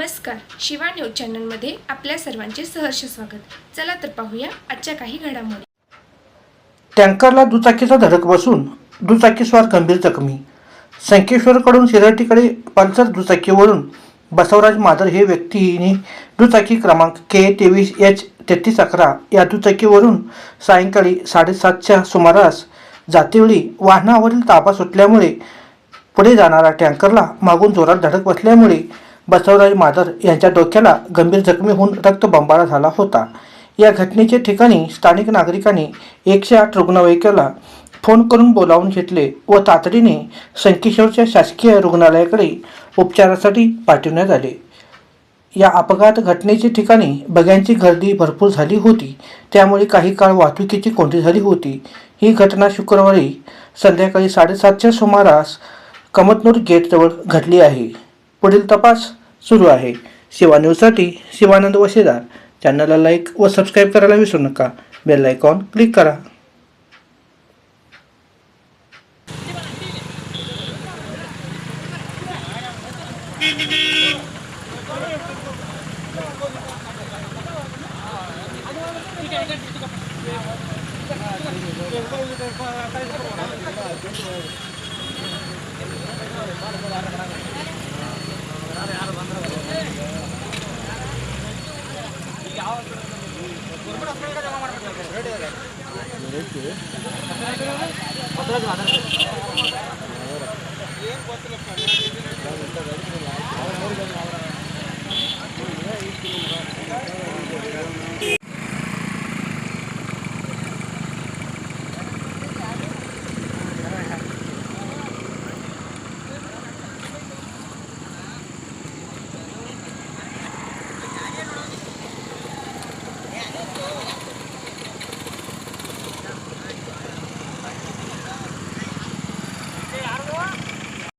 Shiva news चॅनलमध्ये आपल्या सर्वांचे सहर्ष स्वागत. चला तर पाहूया आजच्या काही घडामोडी. टँकरला दुचाकीचा धडक बसून दुचाकीस्वार गंभीर जखमी. संकेश्वरकडून शिरटीकडे पल्सर दुचाकीवरून बसवराज मादर हे व्यक्तीने दुचाकी क्रमांक के तेवीस एच तेहतीस अकरा या दुचाकीवरून सायंकाळी साडेसातच्या सुमारास जातेवेळी वाहनावरील ताबा सुटल्यामुळे पुढे जाणारा टँकरला मागून जोरात धडक बसल्यामुळे बसवराज मादर यांच्या डोक्याला गंभीर जखमी होऊन रक्तबंबाळा झाला होता. या घटनेच्या ठिकाणी स्थानिक नागरिकांनी एकशे आठ रुग्णवाहिकेला फोन करून बोलावून घेतले व तातडीने संकेश्वरच्या शासकीय रुग्णालयाकडे उपचारासाठी पाठवण्यात आले. या अपघात घटनेच्या ठिकाणी बघ्यांची गर्दी भरपूर झाली होती. त्यामुळे काही काळ वाहतुकीची कोंडी झाली होती. ही घटना शुक्रवारी संध्याकाळी साडेसातच्या सुमारास कमतनूर गेटजवळ घडली आहे. पुढील तपास सुरू आहे. शिवा न्यूजसाठी शिवानंद वशेदार चॅनलला लाईक व सबस्क्राईब करायला विसरू नका. बेल आयकॉन क्लिक करा. రేట్